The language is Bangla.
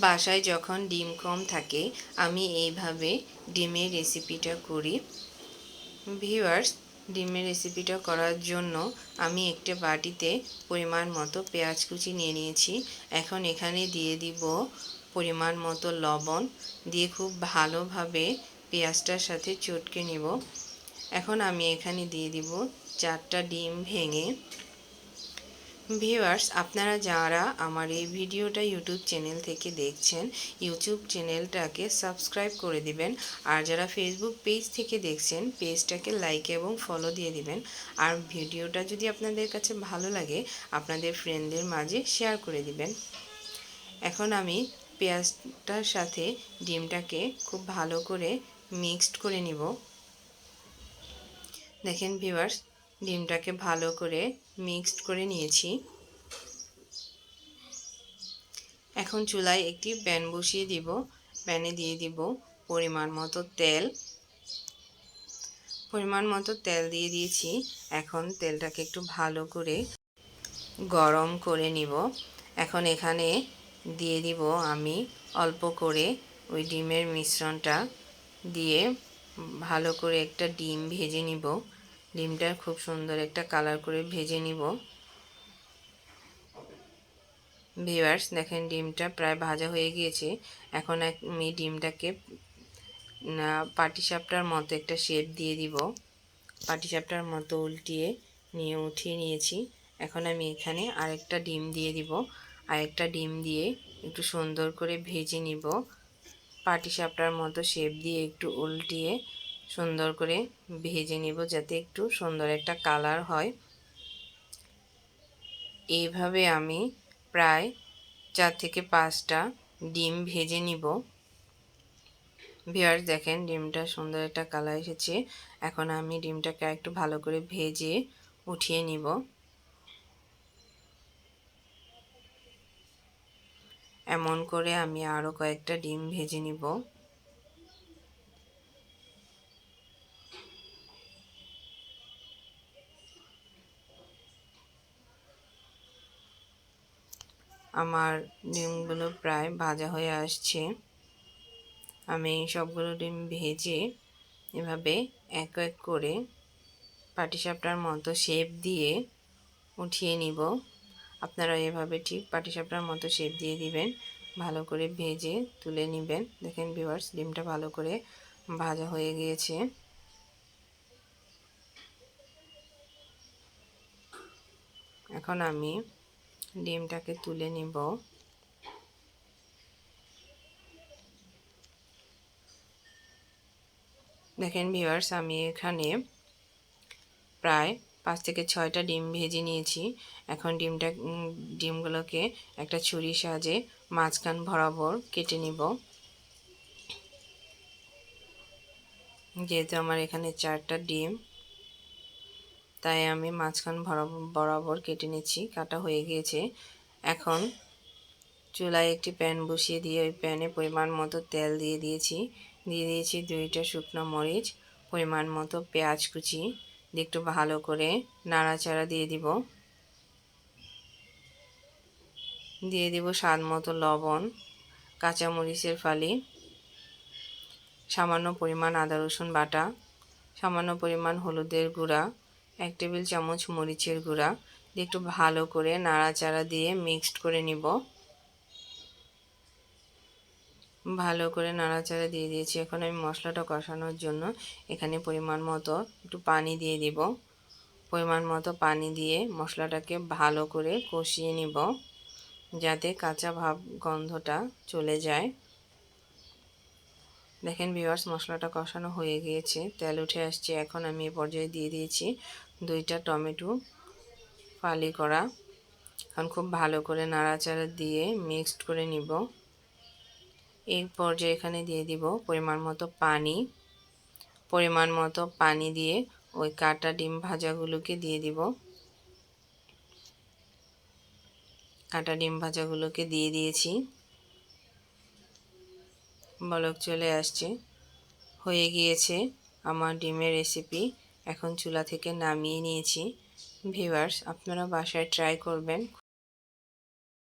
বাসায় যখন ডিম কম থাকে, আমি এইভাবে ডিমের রেসিপিটা করি। ভিউয়ার্স, ডিমের রেসিপিটা করার জন্য আমি একটা বাটিতে পরিমাণ মতো পেঁয়াজ কুচি নিয়ে নিয়েছি। এখন এখানে দিয়ে দিব পরিমাণ মতো লবণ। দিয়ে খুব ভালোভাবে পেঁয়াজটার সাথে চটকে নেব। এখন আমি এখানে দিয়ে দিব চারটা ডিম ভেঙে ভিউয়ার্স, আপনারা যারা আমার এই ভিডিওটা ইউটিউব চ্যানেল থেকে দেখছেন, ইউটিউব চ্যানেলটাকে সাবস্ক্রাইব করে দিবেন। আর যারা ফেসবুক পেজ থেকে দেখছেন পেজটাকে লাইক এবং ফলো দিয়ে দিবেন। আর ভিডিওটা যদি আপনাদের কাছে ভালো লাগে, আপনাদের ফ্রেন্ডদের মাঝে শেয়ার করে দিবেন। এখন আমি পেঁয়াজটার সাথে ডিমটাকে খুব ভালো করে মিক্সড করে নিব। দেখেন ভিউয়ার্স ডিমটাকে ভালো করে মিক্সড করে নিয়েছি। এখন চুলায় একটি প্যান বসিয়ে দিব। প্যানে দিয়ে দিব পরিমাণ মতো তেল। পরিমাণ মতো তেল দিয়ে দিয়েছি। এখন তেলটাকে একটু ভালো করে গরম করে নিব। এখন এখানে দিয়ে দিব আমি অল্প করে ওই ডিমের মিশ্রণটা দিয়ে ভালো করে একটা ডিম ভেজে নিব। ডিমটা খুব সুন্দর একটা কালার করে ভেজে নিব। ভিউয়ার্স, দেখেন ডিমটা প্রায় ভাজা হয়ে গিয়েছে। এখন আমি ডিমটাকে পাটিসাপটার মতো একটা শেপ দিয়ে দিব। পাটিসাপটার মতো উল্টিয়ে নিয়ে, উঠিয়ে নিয়েছি। এখন আমি এখানে আরেকটা ডিম দিয়ে দিব। আরেকটা ডিম দিয়ে একটু সুন্দর করে ভেজে নিব। পাটিসাপটার মতো শেপ দিয়ে একটু উল্টিয়ে সুন্দর করে ভেজে নিব যাতে একটু সুন্দর একটা কালার হয়। এইভাবে আমি প্রায় চার থেকে পাঁচটা ডিম ভেজে নিব। ভিয়ার্স দেখেন ডিমটা সুন্দর একটা কালার এসেছে। এখন আমি ডিমটাকে একটু ভালো করে ভেজে উঠিয়ে নিব। এমন করে আমি আরও কয়েকটা ডিম ভেজে নিব। আমার ডিমগুলো প্রায় ভাজা হয়ে আসছে। আমি সবগুলো ডিম ভেজে এভাবে এক এক করে পাটিসাপটার মতো শেপ দিয়ে উঠিয়ে নিব। আপনারা এভাবে ঠিক পাটিসাপটার মতো শেপ দিয়ে দিবেন, ভালো করে ভেজে তুলে নেবেন। দেখেন ভিউয়ার্স, ডিমটা ভালো করে ভাজা হয়ে গিয়েছে। এখন আমি ডিমটাকে তুলে নিব। দেখেন ভিউয়ার্স, আমি এখানে প্রায় পাঁচ থেকে ছয়টা ডিম ভেজে নিয়েছি। এখন ডিমটা ডিমগুলোকে একটা ছুরি সাজে মাঝখান বরাবর কেটে নিব। যেহেতু আমার এখানে চারটা ডিম তাই আমি মাঝখান বরাবর কেটে নিচ্ছি, কাটা হয়ে গিয়েছে। এখন চুলায় একটি প্যান বসিয়ে দিয়ে ওই প্যানে পরিমাণ মতো তেল দিয়ে দিয়েছি। দিয়ে দিয়েছি দুইটা শুকনো মরিচ, পরিমাণ মতো পেঁয়াজ কুচি। দিয়ে একটু ভালো করে নাড়াচাড়া দিয়ে দিব। দিয়ে দিব স্বাদ মতো লবণ, কাঁচামরিচের ফালি, সামান্য পরিমাণ আদা রসুন বাটা, সামান্য পরিমাণ হলুদের গুঁড়া এক টেবিল চামচ মরিচের গুঁড়া দিয়ে একটু ভালো করে নাড়াচাড়া দিয়ে মিক্সড করে নিব। ভালো করে নাড়াচাড়া দিয়ে দিয়েছি। এখন আমি মশলাটা কষানোর জন্য এখানে পরিমাণ মতো একটু পানি দিয়ে দিব। পরিমাণ মতো পানি দিয়ে মশলাটাকে ভালো করে কষিয়ে নিব যাতে কাঁচা ভাব গন্ধটা চলে যায়। দেখেন ভিওয়ার্স মশলাটা কষানো হয়ে গিয়েছে। তেল উঠে আসছে, এখন আমি এ পর্যায়ে দিয়ে দিয়েছি দুইটা টমেটো, ফালি করা। এখন খুব ভালো করে নাড়াচাড়া দিয়ে মিক্সড করে নিব। এই পর্যায়ে এখানে দিয়ে দিব পরিমাণ মতো পানি। পরিমাণ মতো পানি দিয়ে ওই কাটা ডিম ভাজাগুলোকে দিয়ে দিব। কাটা ডিম ভাজাগুলোকে দিয়ে দিয়েছি। বলক চলে আসছে। হয়ে গিয়েছে আমার ডিমের রেসিপি এখন চুলা থেকে নামিয়ে নিয়েছি। ভিভার্স আপনারা বাসায় ট্রাই করবেন।